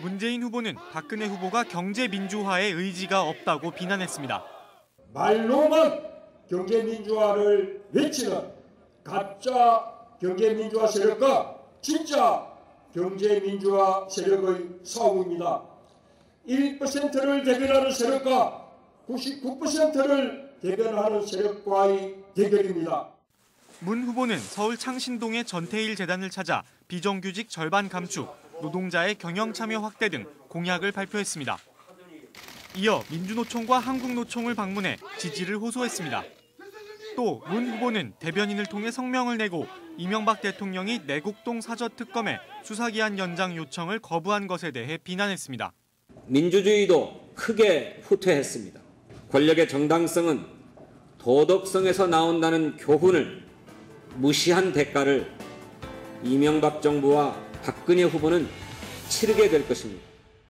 문재인 후보는 박근혜 후보가 경제 민주화에 의지가 없다고 비난했습니다. 말로만 경제 민주화를 외치는 가짜 경제 민주화 세력과 진짜 경제 민주화 세력의 싸움입니다. 1%를 대변하는 세력과 99%를 대변하는 세력과의 대결입니다. 문 후보는 서울 창신동의 전태일 재단을 찾아 비정규직 절반 감축, 노동자의 경영 참여 확대 등 공약을 발표했습니다. 이어 민주노총과 한국노총을 방문해 지지를 호소했습니다. 또 문 후보는 대변인을 통해 성명을 내고 이명박 대통령이 내곡동 사저 특검의 수사기한 연장 요청을 거부한 것에 대해 비난했습니다. 민주주의도 크게 후퇴했습니다. 권력의 정당성은 도덕성에서 나온다는 교훈을 무시한 대가를 이명박 정부와 박근혜 후보는 치르게 될 것입니다.